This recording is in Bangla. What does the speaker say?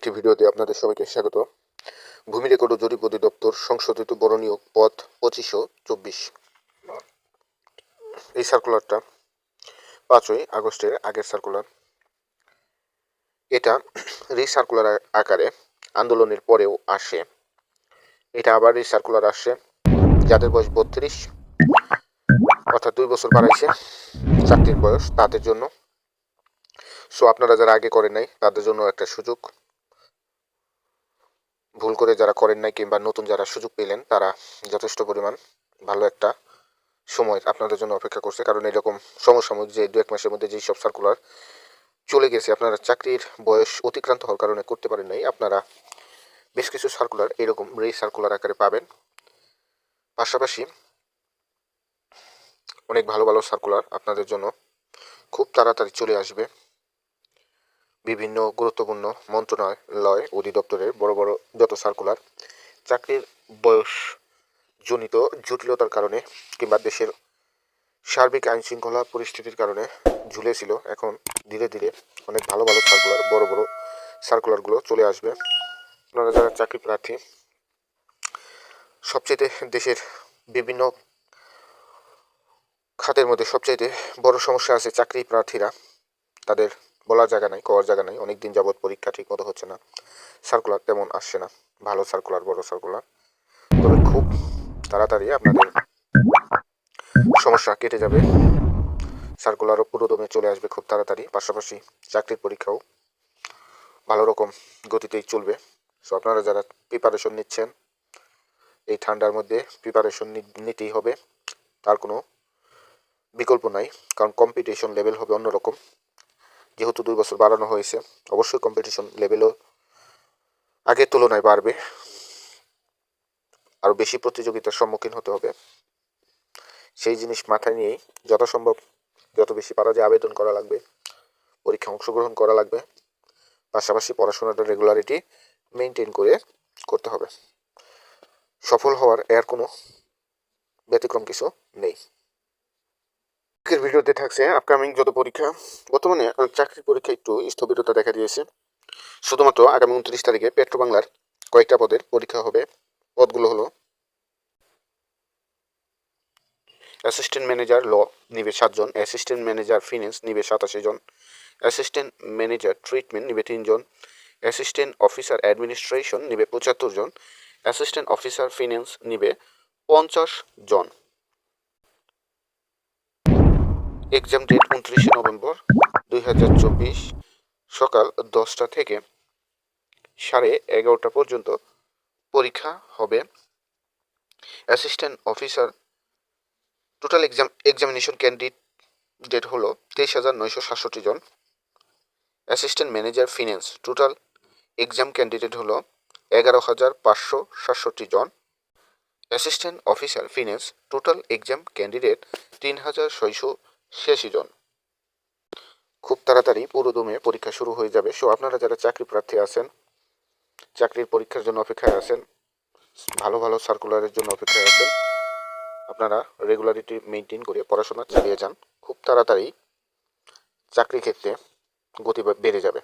একটি ভিডিওতে আপনাদের সবাইকে স্বাগত। ভূমি রেকর্ড ও জরিপ অধিদপ্তর সংশোধিত নিয়োগ পথ পঁচিশশো চব্বিশ। এই সার্কুলারটা পাঁচই আগস্টের আগের সার্কুলার এটা রিসার্কুলার আকারে আন্দোলনের পরেও আসে। এটা আবার রিসার্কুলার আসে। যাদের বয়স বত্রিশ, অর্থাৎ দুই বছর বাড়াইছে চাকরির বয়স তাদের জন্য। সো আপনারা যারা আগে করেন নাই, তাদের জন্য একটা সুযোগ। ভুল করে যারা করেন নাই কিংবা নতুন যারা সুযোগ পেলেন, তারা যথেষ্ট পরিমাণ ভালো একটা সময় আপনাদের জন্য অপেক্ষা করছে। কারণ এরকম সমসাময়িক যে দু এক মাসের মধ্যে যেই সব সার্কুলার চলে গেছে, আপনারা চাকরির বয়স অতিক্রান্ত হওয়ার কারণে করতে পারেন নাই। আপনারা বেশ কিছু সার্কুলার এরকম রে সার্কুলার আকারে পাবেন। পাশাপাশি অনেক ভালো ভালো সার্কুলার আপনাদের জন্য খুব তাড়াতাড়ি চলে আসবে। বিভিন্ন গুরুত্বপূর্ণ মন্ত্রণালয় অধিদপ্তরের বড় বড় যত সার্কুলার চাকরির বয়স জনিত জটিলতার কারণে কিংবা দেশের সার্বিক আইন শৃঙ্খলা পরিস্থিতির কারণে ঝুলেছিল, এখন ধীরে ধীরে অনেক ভালো ভালো সার্কুলার বড় বড় সার্কুলারগুলো চলে আসবে। আপনারা যারা চাকরি প্রার্থী সবচেয়ে দেশের বিভিন্ন খাতের মধ্যে সবচাইতে বড় সমস্যা আছে চাকরি প্রার্থীরা, তাদের বলার জায়গা নাই কওয়ার জায়গা নাই অনেক দিন যাবৎ পরীক্ষা ঠিক মতো হচ্ছে না। সার্কুলার তেমন আসছে না, ভালো সার্কুলার বড় সার্কুলার তবে খুব তাড়াতাড়ি আপনাদের সমস্যা কেটে যাবে। সার্কুলারও পুরোদমে চলে আসবে খুব তাড়াতাড়ি, পাশাপাশি চাকরির পরীক্ষাও ভালো রকম গতিতেই চলবে। সো আপনারা যারা প্রিপারেশন নিচ্ছেন, এই ঠান্ডার মধ্যে প্রিপারেশন নিতেই হবে। তার কোনো বিকল্প নাই, কারণ কম্পিটিশন লেভেল হবে অন্যরকম। যেহেতু দুই বছর বাড়ানো হয়েছে, অবশ্যই কম্পিটিশন লেভেলও আগের তুলনায় বাড়বে। আরও বেশি প্রতিযোগিতার সম্মুখীন হতে হবে। সেই জিনিস মাথায় নিয়েই যথাসম্ভব যত বেশি পারা যায় আবেদন করা লাগবে পরীক্ষা অংশগ্রহণ করা লাগবে, পাশাপাশি পড়াশোনাটা রেগুলারিটি মেনটেন করে করতে হবে। সফল হওয়ার এর কোনো ব্যতিক্রম কিছু নেই। আজকের ভিডিওতে থাকছে আপকামিং যত পরীক্ষা, বর্তমানে চাকরির পরীক্ষা একটু স্থবিরতা দেখা দিয়েছে। শুধুমাত্র আগামী উনত্রিশ তারিখে পেট্রো বাংলার কয়েকটা পদের পরীক্ষা হবে, পদগুলো হলো অ্যাসিস্ট্যান্ট ম্যানেজার ল নিবে সাতজন অ্যাসিস্ট্যান্ট ম্যানেজার ফিন্যান্স নিবে সাতাশি জন অ্যাসিস্ট্যান্ট ম্যানেজার ট্রিটমেন্ট নিবে তিনজন অ্যাসিস্ট্যান্ট অফিসার অ্যাডমিনিস্ট্রেশন নিবে পঁচাত্তর জন অ্যাসিস্ট্যান্ট অফিসার ফিন্যান্স নিবে পঞ্চাশ জন। এক্সাম ডেট উনত্রিশে নভেম্বর দুই হাজার চব্বিশ, সকাল দশটা থেকে সাড়ে এগারোটা পর্যন্ত পরীক্ষা হবে। Assistant officer total exam examination candidate date হলো তেইশ হাজার নয়শো সাতষট্টি জন। Assistant manager finance total exam candidate হলো এগারো হাজার পাঁচশো সাতষট্টি জন। Assistant officer finance total exam candidate তিন হাজার ছয়শো ছিয়াশি জন খুব তাড়াতাড়ি পুরোদমে পরীক্ষা শুরু হয়ে যাবে। সো আপনারা যারা চাকরি প্রার্থী আছেন, চাকরির পরীক্ষার জন্য অপেক্ষায় আছেন, ভালো ভালো সার্কুলারের জন্য অপেক্ষায় আছেন, আপনারা রেগুলারিটি মেনটেন করে পড়াশোনা চালিয়ে যান। খুব তাড়াতাড়ি চাকরি ক্ষেত্রে গতি বেড়ে যাবে।